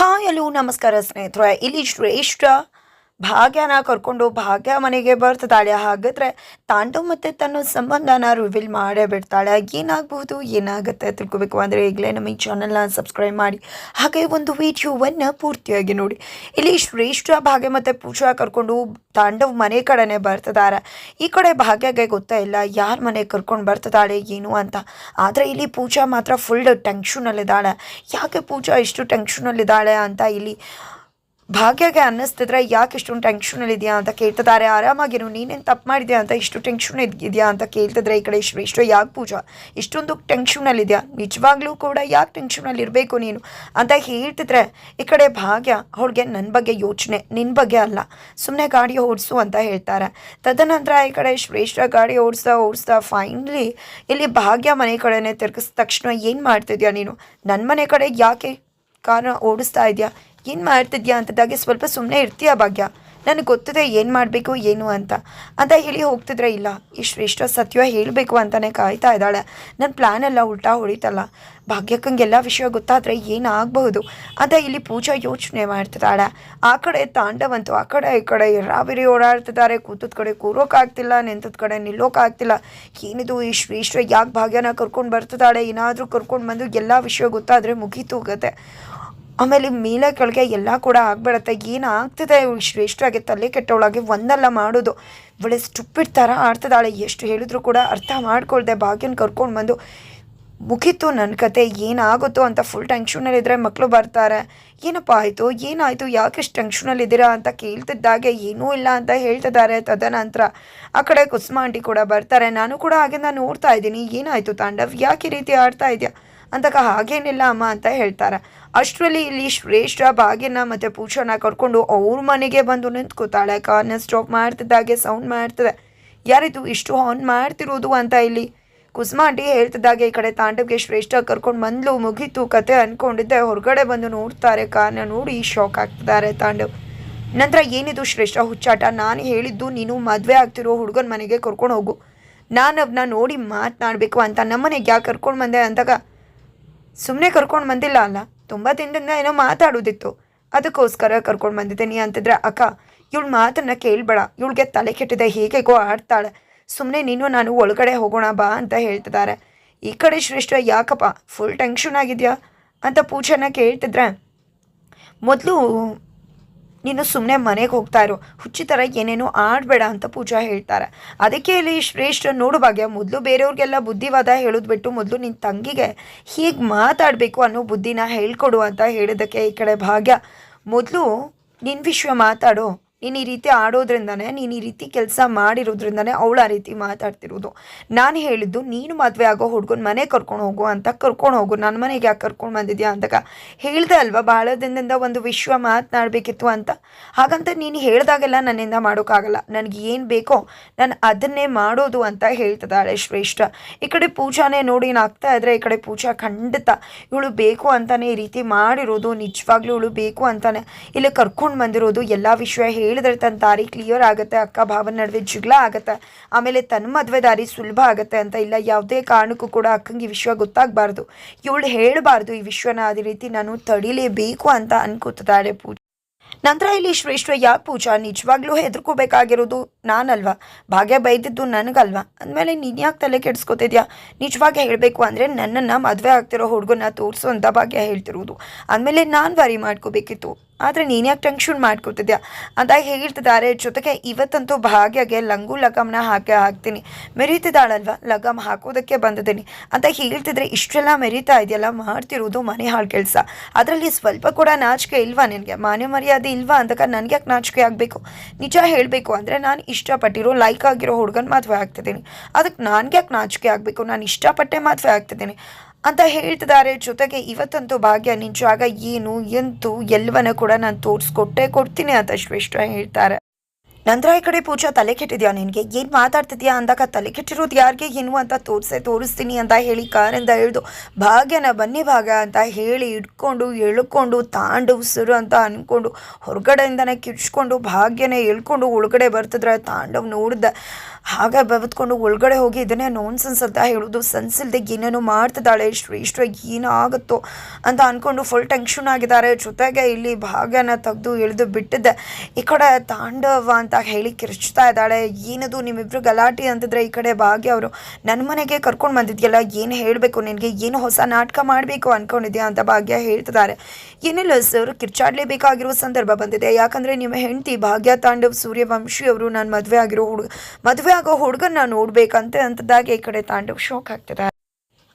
Hi hello ನಮಸ್ಕಾರ ಸ್ನೇಹಿತರೆ. ಇಲ್ಲಿ ಶ್ರೇಷ್ಠ ಭಾಗ್ಯನ ಕರ್ಕೊಂಡು ಭಾಗ್ಯ ಮನೆಗೆ ಬರ್ತಿದ್ದಾಳೆ. ಹಾಗಾದ್ರೆ ತಾಂಡವ್ ಮತ್ತೆ ತನ್ನ ಸಂಬಂಧನ ರಿವೀಲ್ ಮಾಡೇ ಬಿಡ್ತಾಳೆ. ಏನಾಗ್ಬಹುದು ಏನಾಗುತ್ತೆ ತಿಳ್ಕೊಬೇಕು ಅಂದರೆ ಈಗಲೇ ನಮ್ಮ ಈ ಚಾನಲ್ನ ಸಬ್ಸ್ಕ್ರೈಬ್ ಮಾಡಿ. ಹಾಗೆ ಒಂದು ವಿಡಿಯೋವನ್ನು ಪೂರ್ತಿಯಾಗಿ ನೋಡಿ. ಇಲ್ಲಿ ಶ್ರೇಷ್ಠ ಭಾಗ್ಯ ಮತ್ತು ಪೂಜಾ ಕರ್ಕೊಂಡು ತಾಂಡವ್ ಮನೆ ಕಡೆನೆ ಬರ್ತಿದ್ದಾರೆ. ಈ ಕಡೆ ಭಾಗ್ಯಗೆ ಗೊತ್ತಾ ಇಲ್ಲ, ಯಾರ ಮನೆ ಕರ್ಕೊಂಡು ಬರ್ತಿದ್ದಾಳೆ, ಏನು ಅಂತ. ಆದರೆ ಇಲ್ಲಿ ಪೂಜಾ ಮಾತ್ರ ಫುಲ್ ಟೆನ್ಷನಲ್ಲಿದ್ದಾಳೆ ಯಾಕೆ ಪೂಜಾ ಇಷ್ಟು ಟೆನ್ಷನಲ್ಲಿದ್ದಾಳೆ ಅಂತ ಇಲ್ಲಿ ಭಾಗ್ಯಗೆ ಅನ್ನಿಸ್ತಿದ್ರೆ ಯಾಕೆ ಇಷ್ಟೊಂದು ಟೆನ್ಷನಲ್ಲಿ ಇದೆಯಾ ಅಂತ ಕೇಳ್ತಿದ್ದಾರೆ ಆರಾಮಾಗಿರು, ನೀನೇನು ತಪ್ಪು ಮಾಡಿದ್ಯಾ ಅಂತ ಇಷ್ಟು ಟೆನ್ಷನ್ ಇದೆಯಾ ಅಂತ ಕೇಳ್ತಿದ್ರೆ ಈ ಕಡೆ ಶ್ರೇಷ್ಠ ಯಾಕೆ ಪೂಜಾ? ಇಷ್ಟೊಂದು ಟೆನ್ಷನಲ್ಲಿದೆಯಾ ನಿಜವಾಗ್ಲೂ ಕೂಡ ಯಾಕೆ ಟೆನ್ಷನಲ್ಲಿ ಇರಬೇಕು ನೀನು? ಅಂತ ಹೇಳ್ತಿದ್ರೆ ಈ ಕಡೆ ಭಾಗ್ಯ ಅವಳಿಗೆ ನನ್ನ ಬಗ್ಗೆ ಯೋಚನೆ ನಿನ್ನ ಬಗ್ಗೆ ಅಲ್ಲ. ಸುಮ್ಮನೆ ಗಾಡಿ ಓಡಿಸು ಅಂತ ಹೇಳ್ತಾರೆ. ತದನಂತರ ಈ ಕಡೆ ಶ್ರೇಷ್ಠ ಗಾಡಿ ಓಡಿಸ್ತಾ ಓಡಿಸ್ತಾ ಫೈನಲಿ ಇಲ್ಲಿ ಭಾಗ್ಯ ಮನೆ ಕಡೆನೇ ತಿರ್ಗಿಸಿದ ತಕ್ಷಣ ಏನು ಮಾಡ್ತಿದ್ಯಾ ನೀನು? ನನ್ನ ಮನೆ ಕಡೆ ಯಾಕೆ ಕಾರನ್ನ ಓಡಿಸ್ತಾ ಇದೆಯಾ? ಏನು ಮಾಡ್ತಿದ್ಯಾ ಅಂತದಾಗೆ ಸ್ವಲ್ಪ ಸುಮ್ಮನೆ ಇರ್ತೀಯ ಭಾಗ್ಯ? ನನಗೆ ಗೊತ್ತಿದೆ ಏನು ಮಾಡಬೇಕು, ಏನು ಅಂತ. ಅಂತ ಹೇಳಿ ಹೋಗ್ತಿದ್ರೆ ಇಲ್ಲ. ಇಷ್ಟು ಎಷ್ಟೋ ಸತ್ಯ ಹೇಳಬೇಕು ಅಂತಲೇ ಕಾಯ್ತಾ ಇದ್ದಾಳೆ. ನನ್ನ ಪ್ಲ್ಯಾನ್ ಎಲ್ಲ ಉಲ್ಟಾ ಹೊಡಿತಲ್ಲ ಭಾಗ್ಯಕ್ಕಂಗೆಲ್ಲ ವಿಷಯ ಗೊತ್ತಾದರೆ ಏನಾಗಬಹುದು? ಅಂತ ಇಲ್ಲಿ ಪೂಜಾ ಯೋಚನೆ ಮಾಡ್ತಿದ್ದಾಳೆ. ಆ ಕಡೆ ತಾಂಡವಂತು, ಆ ಕಡೆ ಈ ಕಡೆ ರಾವಿರಿ ಓಡಾಡ್ತಿದ್ದಾರೆ. ಕೂತದ ಕಡೆ ಕೂರೋಕ್ಕಾಗ್ತಿಲ್ಲ ನಿಂತದ ಕಡೆ ನಿಲ್ಲೋಕ್ಕಾಗ್ತಿಲ್ಲ ಏನಿದು ಈ ಶ್ರೇಷ್ಠ ಯಾಕೆ ಭಾಗ್ಯನ ಕರ್ಕೊಂಡು ಬರ್ತಿದ್ದಾಳೆ? ಏನಾದರೂ ಕರ್ಕೊಂಡು ಬಂದು ಎಲ್ಲ ವಿಷಯ ಗೊತ್ತಾದರೆ ಮುಗೀತು ಹೋಗುತ್ತೆ ಆಮೇಲೆ ಮೇಲೆ ಕೆಳಗೆ ಎಲ್ಲ ಕೂಡ ಆಗ್ಬಿಡತ್ತೆ. ಏನಾಗ್ತದೆ? ಇವಳು ಶ್ರೇಷ್ಠರಾಗಿ ತಲೆ ಕೆಟ್ಟವಳಾಗಿ ಒಂದಲ್ಲ ಮಾಡೋದು. ಇವಳೆ ಸ್ಟುಪ್ಪಿಡ್ ಥರ ಆಡ್ತದಾಳೆ ಎಷ್ಟು ಹೇಳಿದ್ರು ಕೂಡ ಅರ್ಥ ಮಾಡ್ಕೊಳ್ದೆ ಭಾಗ್ಯನ ಕರ್ಕೊಂಡು ಬಂದು, ಮುಗೀತು ನನ್ನ ಕತೆ, ಏನಾಗುತ್ತೋ ಅಂತ ಫುಲ್ ಟೆನ್ಷನಲ್ಲಿದ್ದರೆ ಮಕ್ಕಳು ಬರ್ತಾರೆ. ಏನಪ್ಪ ಆಯಿತು? ಏನಾಯಿತು? ಯಾಕೆಷ್ಟು ಟೆನ್ಷನಲ್ಲಿದ್ದೀರಾ ಅಂತ ಕೇಳ್ತಿದ್ದಾಗೆ, ಏನೂ ಇಲ್ಲ ಅಂತ ಹೇಳ್ತಿದ್ದಾರೆ ತದನಂತರ. ಆ ಕಡೆ ಕುಸುಮ ಆಂಟಿ ಕೂಡ ಬರ್ತಾರೆ. ನಾನು ಕೂಡ ಆಗಿಂದ ನೋಡ್ತಾ ಇದ್ದೀನಿ. ಏನಾಯಿತು ತಾಂಡವ್? ಯಾಕೆ ರೀತಿ ಆಡ್ತಾ ಇದೆಯಾ? ಅಂತಕ ಹಾಗೇನಿಲ್ಲ ಅಮ್ಮ ಅಂತ ಹೇಳ್ತಾರೆ. ಅಷ್ಟರಲ್ಲಿ ಇಲ್ಲಿ ಶ್ರೇಷ್ಠ ಭಾಗ್ಯನ ಮತ್ತು ಪೂಜಾನ ಕರ್ಕೊಂಡು ಅವ್ರ ಮನೆಗೆ ಬಂದು ನಿಂತ್ಕೋತಾಳೆ. ಕಾರ್ನ ಸ್ಟಾಪ್ ಮಾಡ್ತಿದ್ದಾಗೆ ಸೌಂಡ್ ಮಾಡ್ತದೆ. ಯಾರಿದು ಇಷ್ಟು ಆನ್ ಮಾಡ್ತಿರೋದು? ಅಂತ ಇಲ್ಲಿ ಕುಸುಮ ಆಂಟಿ ಹೇಳ್ತಿದ್ದಾಗೆ ಈ ಕಡೆ ತಾಂಡವ್ಗೆ ಶ್ರೇಷ್ಠ ಕರ್ಕೊಂಡು ಬಂದ್ಲು. ಮುಗೀತು. ಕತೆ ಅನ್ಕೊಂಡಿದ್ದೆ. ಹೊರಗಡೆ ಬಂದು ನೋಡ್ತಾರೆ. ಕಾರ್ನ ನೋಡಿ ಶಾಕ್ ಆಗ್ತಿದ್ದಾರೆ ತಾಂಡವ್. ನಂತರ ಏನಿದು ಶ್ರೇಷ್ಠ ಹುಚ್ಚಾಟ? ನಾನು ಹೇಳಿದ್ದು ನೀನು ಮದುವೆ ಆಗ್ತಿರೋ ಹುಡುಗನ ಮನೆಗೆ ಕರ್ಕೊಂಡು ಹೋಗು. ನಾನು ಅವನ್ನ ನೋಡಿ ಮಾತನಾಡಬೇಕು ಅಂತ. ನಮ್ಮನೆಗೆ ಯಾಕೆ ಕರ್ಕೊಂಡು ಬಂದೆ? ಅಂದಾಗ ಸುಮ್ಮನೆ ಕರ್ಕೊಂಡು ಬಂದಿಲ್ಲ ಅಲ್ಲ? ತುಂಬ ದಿನದಿಂದ ಏನೋ ಮಾತಾಡೋದಿತ್ತು. ಅದಕ್ಕೋಸ್ಕರ ಕರ್ಕೊಂಡು ಬಂದಿದ್ದೀನಿ ಅಂತಿದ್ರೆ, ಅಕ್ಕ, ಇವಳ ಮಾತನ್ನು ಕೇಳಬೇಡ. ಇವಳಿಗೆ ತಲೆ ಕೆಟ್ಟಿದೆ ಹೇಗೆಗೋ ಆಡ್ತಾಳೆ. ಸುಮ್ಮನೆ ನೀನು, ನಾನು ಒಳಗಡೆ ಹೋಗೋಣ, ಬಾ ಅಂತ ಹೇಳ್ತಿದ್ದಾರೆ. ಈ ಕಡೆ ಶ್ರೇಷ್ಠ, ಯಾಕಪ್ಪ ಫುಲ್ ಟೆನ್ಷನ್ ಆಗಿದೆಯಾ? ಅಂತ ಪೂಜೆನ ಕೇಳ್ತಿದ್ರೆ, ಮೊದಲು ನೀನು ಸುಮ್ಮನೆ ಮನೆಗೆ ಹೋಗ್ತಾ ಇರೋ. ಹುಚ್ಚಿ ಥರ ಏನೇನೋ ಆಡಬೇಡ ಅಂತ ಪೂಜಾ ಹೇಳ್ತಾರೆ. ಅದಕ್ಕೆ ಇಲ್ಲಿ ಶ್ರೇಷ್ಠ ನೋಡು ಭಾಗ್ಯ, ಮೊದಲು ಬೇರೆಯವ್ರಿಗೆಲ್ಲ ಬುದ್ಧಿವಾದ ಹೇಳೋದು ಬಿಟ್ಟು ಮೊದಲು ನಿನ್ನ ತಂಗಿಗೆ ಹೀಗೆ ಮಾತಾಡಬೇಕು ಅನ್ನೋ ಬುದ್ಧಿನ ಹೇಳ್ಕೊಡು ಅಂತ ಹೇಳಿದ್ದಕ್ಕೆ ಈ ಕಡೆ ಭಾಗ್ಯ. ಮೊದಲು ನಿನ್ನ ವಿಷಯ ಮಾತಾಡು. ನೀನು ಈ ರೀತಿ ಆಡೋದ್ರಿಂದನೇ, ನೀನು ಈ ರೀತಿ ಕೆಲಸ ಮಾಡಿರೋದ್ರಿಂದನೇ ಅವಳು ಆ ರೀತಿ ಮಾತಾಡ್ತಿರೋದು. ನಾನು ಹೇಳಿದ್ದು, ನೀನು ಮದುವೆ ಆಗೋ ಹುಡ್ಗನ ಮನೆ ಕರ್ಕೊಂಡು ಹೋಗು ಅಂತ ಕರ್ಕೊಂಡು ಹೋಗು. ನನ್ನ ಮನೆಗೆ ಯಾಕೆ ಕರ್ಕೊಂಡು ಬಂದಿದ್ಯಾ ಅಂತ ಹೇಳ್ದೆ ಅಲ್ವಾ ಭಾಳ ದಿನದಿಂದ ಒಂದು ವಿಶ್ವ ಮಾತನಾಡಬೇಕಿತ್ತು ಅಂತ. ಹಾಗಂತ ನೀನು ಹೇಳ್ದಾಗೆಲ್ಲ ನನ್ನಿಂದ ಮಾಡೋಕ್ಕಾಗಲ್ಲ ನನಗೆ ಏನು ಬೇಕೋ ನಾನು ಅದನ್ನೇ ಮಾಡೋದು ಅಂತ ಹೇಳ್ತದಾಳೆ ಶ್ರೇಷ್ಠ. ಈ ಕಡೆ ಪೂಜಾನೇ ನೋಡಿ ಆಗ್ತಾ ಇದ್ರೆ ಈ ಕಡೆ ಪೂಜಾ ಖಂಡಿತ ಇವಳು ಬೇಕು ಅಂತಾನೆ ಈ ರೀತಿ ಮಾಡಿರೋದು, ನಿಜವಾಗ್ಲೂ ಇವಳು ಬೇಕು ಅಂತಾನೆ. ಇಲ್ಲಿ ಕರ್ಕೊಂಡು ಬಂದಿರೋದು, ಎಲ್ಲ ವಿಷಯ ಹೇಳಿದ್ರೆ ತನ್ನ ದಾರಿ ಕ್ಲಿಯರ್ ಆಗುತ್ತೆ, ಅಕ್ಕ ಭಾವನ ನಡುವೆ ಜಗಳ ಆಗುತ್ತೆ, ಆಮೇಲೆ ತನ್ನ ಮದುವೆ ದಾರಿ ಸುಲಭ ಆಗುತ್ತೆ ಅಂತ ಇಲ್ಲ, ಯಾವುದೇ ಕಾರಣಕ್ಕೂ ಕೂಡ ಅಕ್ಕಂಗೆ ಈ ವಿಷಯ ಗೊತ್ತಾಗಬಾರ್ದು. ಇವಳು ಹೇಳಬಾರ್ದು ಈ ವಿಶ್ವನ ಅದೇ ರೀತಿ ನಾನು ತಡಿಲೇಬೇಕು ಅಂತ ಅನ್ಕೋತಿದ್ದಾರೆ ಪೂಜಾ. ನಂತರ ಇಲ್ಲಿ ಶ್ರೇಷ್ಠ ಯಾಕೆ ಪೂಜಾ, ನಿಜವಾಗ್ಲೂ ಹೆದರ್ಕೋಬೇಕಾಗಿರೋದು ನಾನಲ್ವಾ? ಭಾಗ್ಯ ಬೈದಿದ್ದು ನನಗಲ್ವಾ? ಅಂದಮೇಲೆ ನೀನು ಯಾಕೆ ತಲೆ ಕೆಡಿಸ್ಕೊತಿದ್ಯಾ? ನಿಜವಾಗಿ ಹೇಳಬೇಕು ಅಂದರೆ ನನ್ನನ್ನು ಮದುವೆ ಆಗ್ತಿರೋ ಹುಡುಗನ ತೋರಿಸು ಅಂತ ಭಾಗ್ಯ ಹೇಳ್ತಿರೋದು. ಅಂದಮೇಲೆ ನಾನು ವರಿ ಮಾಡ್ಕೋಬೇಕಿತ್ತು. ಆದರೆ ನೀನು ಯಾಕೆ ಟೆನ್ಷನ್ ಮಾಡ್ಕೋತಿದ್ಯಾ? ಅಂತ ಹೇಳ್ತಿದ್ದಾರೆ ಜೊತೆಗೆ ಇವತ್ತಂತೂ ಭಾಗ್ಯಗೆ ಲಂಗು ಲಗಮ್ನ ಹಾಕಿ ಹಾಕ್ತೀನಿ. ಮೆರೀತಿದ್ದಾಳಲ್ವ? ಲಗಮ್ ಹಾಕೋದಕ್ಕೆ ಬಂದಿದ್ದೀನಿ. ಅಂತ ಹೇಳ್ತಿದ್ರೆ, ಇಷ್ಟೆಲ್ಲ ಮೆರೀತಾ ಇದೆಯಲ್ಲ, ಮಾಡ್ತಿರೋದು ಮನೆ ಹಾಳು ಕೆಲಸ. ಅದರಲ್ಲಿ ಸ್ವಲ್ಪ ಕೂಡ ನಾಚಿಕೆ ಇಲ್ವಾ ನಿನಗೆ? ಮಾನ್ಯ ಮರ್ಯಾದೆ ಇಲ್ವಾ ಅಂದಾಗ ನನಗೆ ಯಾಕೆ ನಾಚಿಕೆ ಆಗಬೇಕು? ನಿಜ ಹೇಳಬೇಕು ಅಂದರೆ ನಾನು ಇಷ್ಟಪಟ್ಟಿರೋ ಲೈಕ್ ಆಗಿರೋ ಹುಡುಗನ ಮದುವೆ ಆಗ್ತಿದ್ದೀನಿ. ಅದಕ್ಕೆ ನನಗೆ ಯಾಕೆ ನಾಚಿಕೆ ಆಗಬೇಕು? ನಾನು ಇಷ್ಟಪಟ್ಟೆ ಮದುವೆ ಆಗ್ತಿದ್ದೀನಿ. ಅಂತ ಹೇಳ್ತಿದ್ದಾರೆ. ಜೊತೆಗೆ ಇವತ್ತಂತೂ ಭಾಗ್ಯ ನಿಜವಾಗ ಏನು? ಎಂತು ಎಲ್ಲವನ್ನ ಕೂಡ ನಾನು ತೋರಿಸ್ಕೊಟ್ಟೆ, ಕೊಡ್ತೀನಿ ಅಂತ ಶ್ರೇಷ್ಠ ಹೇಳ್ತಾರೆ. ನಂತರ ಈ ಕಡೆ ಪೂಜಾ ತಲೆ ಕೆಟ್ಟಿದ್ಯಾ ನಿನಗೆ? ಏನು ಮಾತಾಡ್ತಿದ್ಯಾ ಅಂದಾಗ ತಲೆ ಕೆಟ್ಟಿರೋದು ಯಾರಿಗೆ ಏನು ಅಂತ ತೋರಿಸೆ, ತೋರಿಸ್ತೀನಿ ಅಂತ ಹೇಳಿ ಕಾರಿಂದ ಇಳಿದು ಭಾಗ್ಯನ ಬನ್ನಿ ಭಾಗ್ಯ ಅಂತ ಹೇಳಿ ಇಟ್ಕೊಂಡು ಎಳ್ಕೊಂಡು, ತಾಂಡು ಸುರು ಅಂತ ಅಂದ್ಕೊಂಡು ಹೊರಗಡೆಯಿಂದನೇ ಕಿಚ್ಕೊಂಡು ಭಾಗ್ಯನೇ ಎಳ್ಕೊಂಡು ಒಳಗಡೆ ಬರ್ತಿದ್ರೆ ತಾಂಡವ್ ನೋಡಿದ ಹಾಗೆ ಬದುಕೊಂಡು ಒಳಗಡೆ ಹೋಗಿ ಇದನ್ನೇ ನೋನ್ಸನ್ಸ್ ಅಂತ ಹೇಳೋದು. ಸನ್ಸಿಲ್ದೆ ಏನೇನೋ ಮಾಡ್ತಿದ್ದಾಳೆ, ಶ್ರೇಷ್ಠ ಏನಾಗುತ್ತೋ ಅಂತ ಅಂದ್ಕೊಂಡು ಫುಲ್ ಟೆನ್ಷನ್ ಆಗಿದ್ದಾರೆ. ಜೊತೆಗೆ ಇಲ್ಲಿ ಭಾಗ್ಯನ ತೆಗೆದು ಇಳಿದು ಬಿಟ್ಟಿದ್ದೆ. ಈ ಕಡೆ ತಾಂಡವ ಅಂತ ಹೇಳಿ ಕಿರ್ಚ್ತಾ ಇದ್ದಾಳೆ. ಏನದು, ನಿಮ್ಮಿಬ್ರು ಗಲಾಟೆ ಅಂತಿದ್ರೆ ಈ ಕಡೆ ಭಾಗ್ಯ ಅವರು ನನ್ನ ಮನೆಗೆ ಕರ್ಕೊಂಡು ಬಂದಿದ್ಯಲ್ಲ, ಏನು ಹೇಳಬೇಕು ನಿನಗೆ? ಏನು ಹೊಸ ನಾಟಕ ಮಾಡಬೇಕು ಅಂದ್ಕೊಂಡಿದ್ಯಾ ಅಂತ ಭಾಗ್ಯ ಹೇಳ್ತಿದ್ದಾರೆ. ಏನಿಲ್ಲ ಸರ್ ಕಿರ್ಚಾಡಲೇಬೇಕಾಗಿರೋ ಸಂದರ್ಭ ಬಂದಿದೆ. ಯಾಕಂದರೆ ನಿಮ್ಮ ಹೆಂಡತಿ ಭಾಗ್ಯ ತಾಂಡವ್ ಸೂರ್ಯವಂಶಿ ಅವರು ನಾನು ಮದುವೆ ಆಗಿರೋ ಹುಡುಗ ಮದುವೆ ಆಗೋ ಹುಡುಗನ ನೋಡಬೇಕಂತೆ ಅಂತದಾಗ ಈ ಕಡೆ ತಾಂಡವ್ ಶೋಕ್ ಆಗ್ತದೆ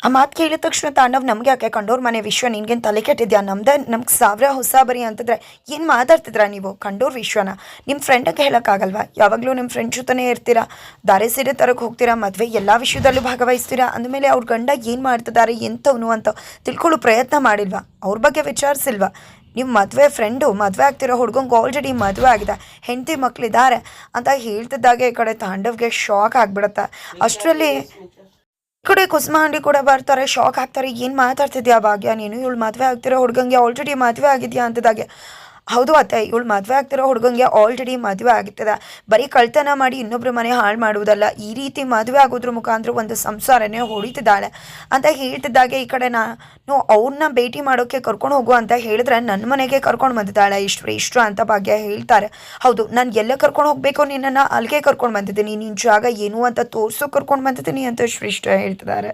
ಆ ಮಾತು ಕೇಳಿದ ತಕ್ಷಣ ತಾಂಡವ್ ನಮ್ಗೆ ಯಾಕೆ ಕಂಡೋರ್ ಮನೆ ವಿಶ್ವ ನಿನ್ಗೇನು ತಲೆ ಕೆಟ್ಟಿದ್ಯಾ? ನಮ್ದೆ, ನಮ್ಗೆ ಸಾವಿರ ಹೊಸ ಬರಿ ಅಂತಂದ್ರೆ ಏನು ಮಾತಾಡ್ತಿದ್ರಾ ನೀವು ಕಂಡೋರ್ ವಿಶ್ವನ? ನಿಮ್ಮ ಫ್ರೆಂಡಿಗೆ ಹೇಳೋಕ್ಕಾಗಲ್ವಾ? ಯಾವಾಗಲೂ ನಿಮ್ಮ ಫ್ರೆಂಡ್ ಜೊತೆನೇ ಇರ್ತೀರಾ? ದಾರೆ ಸೀರೆ ತರಕ್ಕೆ ಹೋಗ್ತೀರಾ? ಮದುವೆ ಎಲ್ಲ ವಿಷಯದಲ್ಲೂ ಭಾಗವಹಿಸ್ತೀರಾ? ಅಂದಮೇಲೆ ಅವ್ರ ಗಂಡ ಏನು ಮಾಡ್ತಿದ್ದಾರೆ, ಎಂಥವನು ಅಂತ ತಿಳ್ಕೊಳ್ಳೋ ಪ್ರಯತ್ನ ಮಾಡಿಲ್ವಾ? ಅವ್ರ ಬಗ್ಗೆ ವಿಚಾರಿಸಿಲ್ವಾ? ನಿಮ್ಮ ಮದುವೆ ಫ್ರೆಂಡು ಮದುವೆ ಆಗ್ತಿರೋ ಹುಡ್ಗಂಗೆ ಆಲ್ರೆಡಿ ಮದುವೆ ಆಗಿದೆ, ಹೆಂಡತಿ ಮಕ್ಕಳಿದ್ದಾರೆ ಅಂತ ಹೇಳ್ತಿದ್ದಾಗೆ ಈ ಕಡೆ ತಾಂಡವ್ಗೆ ಶಾಕ್ ಆಗಿಬಿಡುತ್ತೆ. ಅಷ್ಟರಲ್ಲಿ ಕಡೆ ಕುಸುಮಾಂಡಿ ಕೂಡ ಬರ್ತಾರೆ ಶಾಕ್ ಆಗ್ತಾರೆ. ಏನು ಮಾತಾಡ್ತಿದ್ಯಾ ಭಾಗ್ಯ? ನೀನು ಇವಳು ಮದುವೆ ಆಗ್ತಿರೋ ಹುಡುಗಂಗೆ ಆಲ್ರೆಡಿ ಮದುವೆ ಆಗಿದೆಯಾ ಅಂತದಾಗೆ. ಹೌದು ಅತ್ತೆ, ಇವಳು ಮದುವೆ ಆಗ್ತಿರೋ ಹುಡುಗಂಗೆ ಆಲ್ರೆಡಿ ಮದುವೆ ಆಗಿರ್ತದೆ. ಬರೀ ಕಳ್ತನ ಮಾಡಿ ಇನ್ನೊಬ್ಬರ ಮನೆ ಹಾಳು ಮಾಡುವುದಲ್ಲ, ಈ ರೀತಿ ಮದುವೆ ಆಗೋದ್ರ ಮುಖಾಂತರ ಒಂದು ಸಂಸಾರನೇ ಹೊಡಿತಿದ್ದಾಳೆ ಅಂತ ಹೇಳ್ತಿದ್ದಾಗೆ ಈ ಕಡೆ ನಾನು ಅವ್ರನ್ನ ಭೇಟಿ ಮಾಡೋಕ್ಕೆ ಕರ್ಕೊಂಡು ಹೋಗು ಅಂತ ಹೇಳಿದ್ರೆ ನನ್ನ ಮನೆಗೆ ಕರ್ಕೊಂಡು ಬಂದಿದ್ದಾಳೆ. ಇಷ್ಟು ಇಷ್ಟು ಅಂತ ಭಾಗ್ಯ ಹೇಳ್ತಾರೆ. ಹೌದು, ನಾನು ಎಲ್ಲ ಕರ್ಕೊಂಡು ಹೋಗಬೇಕು ನಿನ್ನನ್ನು ಅಲ್ಲಿಗೆ ಕರ್ಕೊಂಡು ಬಂದಿದ್ದೀನಿ. ನಿನ್ನ ಜಾಗ ಏನು ಅಂತ ತೋರಿಸೋ ಕರ್ಕೊಂಡು ಬಂದಿದ್ದೀನಿ ಅಂತ ಶ್ರೇಷ್ಠ ಹೇಳ್ತಿದ್ದಾರೆ.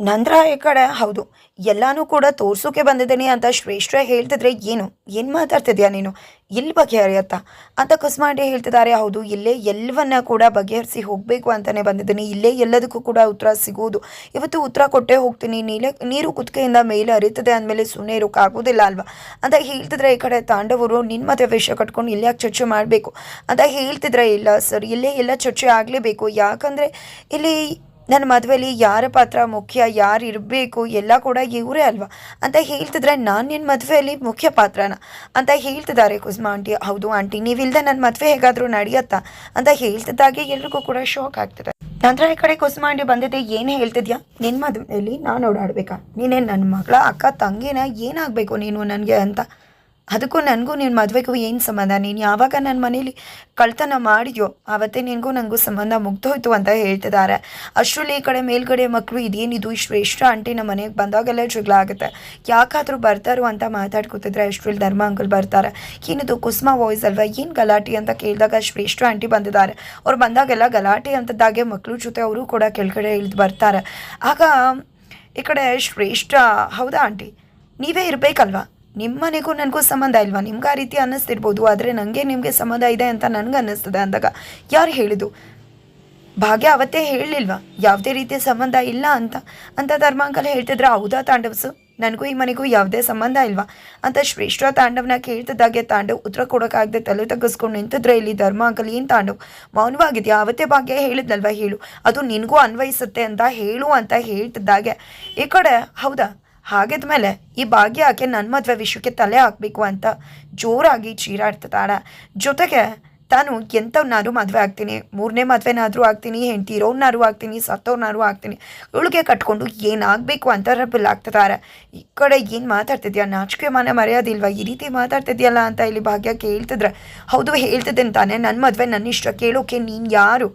ನಂತರ ಈ ಕಡೆ, ಹೌದು. ಎಲ್ಲಾನು ಕೂಡ ತೋರ್ಸೋಕೆ ಬಂದಿದ್ದೀನಿ ಅಂತ ಶ್ರೇಷ್ಠ ಹೇಳ್ತಿದ್ರೆ ಏನು? ಏನು ಮಾತಾಡ್ತಿದ್ಯಾ ನೀನು? ಎಲ್ಲಿ ಬಗೆಹರಿಯತ್ತ? ಅಂತ ಕಸ್ಮಾಡಿ ಹೇಳ್ತಿದ್ದಾರೆ, ಹೌದು. ಇಲ್ಲೇ ಎಲ್ಲವನ್ನ ಕೂಡ ಬಗೆಹರಿಸಿ ಹೋಗಬೇಕು ಅಂತಲೇ ಬಂದಿದ್ದೀನಿ. ಇಲ್ಲೇ ಎಲ್ಲದಕ್ಕೂ ಕೂಡ ಉತ್ತರ ಸಿಗೋದು. ಇವತ್ತು ಉತ್ತರ ಕೊಟ್ಟೇ ಹೋಗ್ತೀನಿ. ನೀಲೆ, ನೀರು ಕುತ್ಕೆಯಿಂದ ಮೇಲೆ ಹರಿತದೆ ಅಂದಮೇಲೆ ಸುಮ್ಮನೆ ಇರೋಕ್ಕಾಗೋದಿಲ್ಲ ಅಲ್ವಾ? ಅಂತ ಹೇಳ್ತಿದ್ರೆ ಈ ಕಡೆ ತಾಂಡವರು ನಿನ್ನ ಮತ್ತೆ ವಿಷಯ ಕಟ್ಕೊಂಡು ಇಲ್ಲೇ ಯಾಕೆ ಚರ್ಚೆ ಮಾಡಬೇಕು? ಅಂತ ಹೇಳ್ತಿದ್ರೆ, ಇಲ್ಲ ಸರ್, ಇಲ್ಲೇ ಎಲ್ಲ ಚರ್ಚೆ ಆಗಲೇಬೇಕು. ಯಾಕಂದರೆ ಇಲ್ಲಿ ನನ್ನ ಮದುವೆಲಿ ಯಾರ ಪಾತ್ರ ಮುಖ್ಯ, ಯಾರು ಇರಬೇಕು, ಎಲ್ಲ ಕೂಡ ಇವರೇ ಅಲ್ವಾ? ಅಂತ ಹೇಳ್ತಿದ್ರೆ ನಾನು ನಿನ್ನ ಮದುವೆಯಲ್ಲಿ ಮುಖ್ಯ ಪಾತ್ರನ ಅಂತ ಹೇಳ್ತಿದ್ದಾರೆ ಕುಸ್ಮಾ ಆಂಟಿ. ಹೌದು ಆಂಟಿ ನೀವಿಲ್ಲದೆ ನನ್ನ ಮದುವೆ ಹೇಗಾದರೂ ನಡೆಯತ್ತಾ? ಅಂತ ಹೇಳ್ತಿದ್ದಾಗೆ ಎಲ್ರಿಗೂ ಕೂಡ ಶಾಕ್ ಆಗ್ತದೆ. ನಂತರ ಈ ಕಡೆ ಕುಸ್ಮಾ ಆಂಟಿ ಬಂದಿದ್ದೆ ಏನು ಹೇಳ್ತಿದ್ಯಾ? ನಿನ್ನ ಮದುವೆಯಲ್ಲಿ ನಾನು ಓಡಾಡಬೇಕಾ? ನೀನೇ ನನ್ನ ಮಗಳ, ಅಕ್ಕ, ತಂಗಿನ ಏನಾಗಬೇಕು ನೀನು ನನಗೆ ಅಂತ? ಅದಕ್ಕೂ ನನಗೂ ನಿನ್ನ ಮದುವೆಗೂ ಏನು ಸಂಬಂಧ? ನೀನು ಯಾವಾಗ ನನ್ನ ಮನೇಲಿ ಕಳ್ತನ ಮಾಡಿದ್ಯೋ ಆವತ್ತೇ ನಿನಗೂ ನನಗೂ ಸಂಬಂಧ ಮುಗ್ದೋಯ್ತು ಅಂತ ಹೇಳ್ತಿದ್ದಾರೆ ಅಷ್ಟರಲ್ಲಿ ಈ ಕಡೆ ಮೇಲ್ಗಡೆ ಮಕ್ಕಳು ಇದೇನಿದು? ಶ್ರೇಷ್ಠ ಆಂಟಿ ನಮ್ಮ ಮನೆಗೆ ಬಂದಾಗೆಲ್ಲ ಜಗಳ ಆಗುತ್ತೆ. ಯಾಕಾದರೂ ಬರ್ತಾರೋ ಅಂತ ಮಾತಾಡ್ಕೊತಿದ್ರೆ ಅಷ್ಟರಲ್ಲಿ ಧರ್ಮ ಅಂಕಲ್ ಬರ್ತಾರೆ. ಏನಿದು, ಕುಸುಮ ವಾಯ್ಸ್ ಅಲ್ವಾ? ಏನು ಗಲಾಟೆ ಅಂತ ಕೇಳಿದಾಗ ಶ್ರೇಷ್ಠ ಆಂಟಿ ಬಂದಿದ್ದಾರೆ. ಅವ್ರು ಬಂದಾಗೆಲ್ಲ ಗಲಾಟೆ ಅಂತದ್ದಾಗೆ ಮಕ್ಕಳು ಜೊತೆ ಅವರು ಕೂಡ ಕೆಳಗಡೆ ಇಳಿದು ಬರ್ತಾರೆ. ಆಗ ಈ ಕಡೆ ಶ್ರೇಷ್ಠ, ಹೌದಾ ಆಂಟಿ? ನೀವೇ ಇರಬೇಕಲ್ವಾ? ನಿಮ್ಮ ಮನೆಗೂ ನನಗೂ ಸಂಬಂಧ ಇಲ್ವಾ? ನಿಮ್ಗೆ ಆ ರೀತಿ ಅನ್ನಿಸ್ತಿರ್ಬೋದು. ಆದರೆ ನನಗೆ ನಿಮಗೆ ಸಂಬಂಧ ಇದೆ ಅಂತ ನನಗೆ ಅನ್ನಿಸ್ತದೆ ಅಂದಾಗ ಯಾರು ಹೇಳಿದ್ದು? ಭಾಗ್ಯ ಅವತ್ತೇ ಹೇಳಲಿಲ್ವಾ ಯಾವುದೇ ರೀತಿಯ ಸಂಬಂಧ ಇಲ್ಲ ಅಂತ. ಅಂತ ಧರ್ಮಾಂಕಲ್ ಹೇಳ್ತಿದ್ರೆ, ಹೌದಾ ತಾಂಡವ್ಸು ನನಗೂ ಈ ಮನೆಗೂ ಯಾವುದೇ ಸಂಬಂಧ ಇಲ್ವಾ? ಅಂತ ಶ್ರೇಷ್ಠ ತಾಂಡವ್ನ ಕೇಳ್ತಿದ್ದಾಗೆ ತಾಂಡವ್ ಉತ್ತರ ಕೊಡೋಕ್ಕಾಗದೆ ತಲೆ ತಗ್ಗಿಸ್ಕೊಂಡು ನಿಂತಿದ್ರೆ ಇಲ್ಲಿ ಧರ್ಮ ಅಂಕಲ್ ಏನು ತಾಂಡವ್? ಮೌನವಾಗಿದೆಯಾ? ಅವತ್ತೇ ಭಾಗ್ಯ ಹೇಳಿದ್ನಲ್ವಾ ಹೇಳು. ಅದು ನಿನಗೂ ಅನ್ವಯಿಸುತ್ತೆ ಅಂತ ಹೇಳು ಅಂತ ಹೇಳ್ತಿದ್ದಾಗೆ. ಈ ಕಡೆ, ಹೌದಾ? ಹಾಗಿದ್ಮೇಲೆ ಈ ಭಾಗ್ಯ ಆಕೆ ನನ್ನ ಮದುವೆ ವಿಷಯಕ್ಕೆ ತಲೆ ಹಾಕಬೇಕು ಅಂತ ಜೋರಾಗಿ ಚೀರಾಡ್ತಿದ್ದಾಳೆ. ಜೊತೆಗೆ ತಾನು ಎಂಥವ್ನಾದ್ರು ಮದುವೆ ಆಗ್ತೀನಿ, ಮೂರನೇ ಮದುವೆನಾದರೂ ಆಗ್ತೀನಿ, ಹೆಂಡತಿ ಇರೋನಾರು ಆಗ್ತೀನಿ ಸತ್ತೋರ್ನಾರು ಆಗ್ತೀನಿ, ಇವಳಿಗೆ ಕಟ್ಕೊಂಡು ಏನಾಗಬೇಕು ಅಂತ ರಬ್ಬಲ್ ಆಗ್ತಿದ್ದಾರೆ ಈ ಕಡೆ ಏನು ಮಾತಾಡ್ತಿದ್ಯಾ? ನಾಚಿಕೆ ಮನೆ ಮರೆಯೋದಿಲ್ವಾ ಈ ರೀತಿ ಮಾತಾಡ್ತಿದ್ಯಲ್ಲ ಅಂತ ಇಲ್ಲಿ ಭಾಗ್ಯ ಕೇಳ್ತಿದ್ರೆ. ಹೌದು ಹೇಳ್ತಿದ್ದೆ ತಾನೇ ನನ್ನ ಮದುವೆ ನನ್ನ ಇಷ್ಟ, ಕೇಳೋಕೆ ನೀನು ಯಾರು?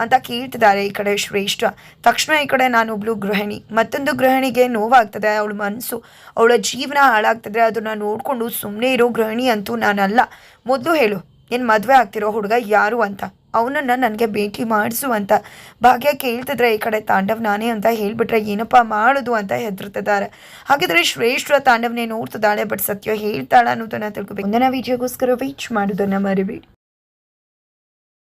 ಅಂತ ಕೇಳ್ತಿದ್ದಾರೆ ಈ ಕಡೆ ಶ್ರೇಷ್ಠ. ತಕ್ಷಣ ಈ ಕಡೆ ನಾನೊಬ್ಳು ಗೃಹಿಣಿ. ಮತ್ತೊಂದು ಗೃಹಿಣಿಗೆ ನೋವಾಗ್ತದೆ, ಅವಳ ಮನಸ್ಸು, ಅವಳ ಜೀವನ ಹಾಳಾಗ್ತದೆ, ಅದನ್ನ ನೋಡಿಕೊಂಡು ಸುಮ್ಮನೆ ಇರೋ ಗೃಹಿಣಿ ಅಂತೂ ನಾನಲ್ಲ. ಮೊದಲು ಹೇಳು, ಏನು ಮದುವೆ ಆಗ್ತಿರೋ ಹುಡುಗ ಯಾರು ಅಂತ? ಅವನನ್ನು ನನಗೆ ಭೇಟಿ ಮಾಡಿಸು ಅಂತ. ಭಾಗ್ಯ ಕೇಳ್ತಿದ್ರೆ, ಈ ಕಡೆ ತಾಂಡವ್ ನಾನೇ ಅಂತ ಹೇಳಿಬಿಟ್ರೆ ಏನಪ್ಪ ಮಾಡೋದು? ಅಂತ ಹೆದರ್ತಿದ್ದಾರೆ ಹಾಗಿದ್ರೆ ಶ್ರೇಷ್ಠ ತಾಂಡವ್ನೇ ನೋಡ್ತಿದ್ದಾಳೆ, ಬಟ್ ಸತ್ಯ ಹೇಳ್ತಾಳ ಅನ್ನೋದನ್ನ ತಿಳ್ಕೊಬೇಕು. ಮುಂದಿನ ವಿಜಯಗೋಸ್ಕರ ವೀಚ್ ಮಾಡೋದನ್ನ ಮರಿಬೇಡಿ.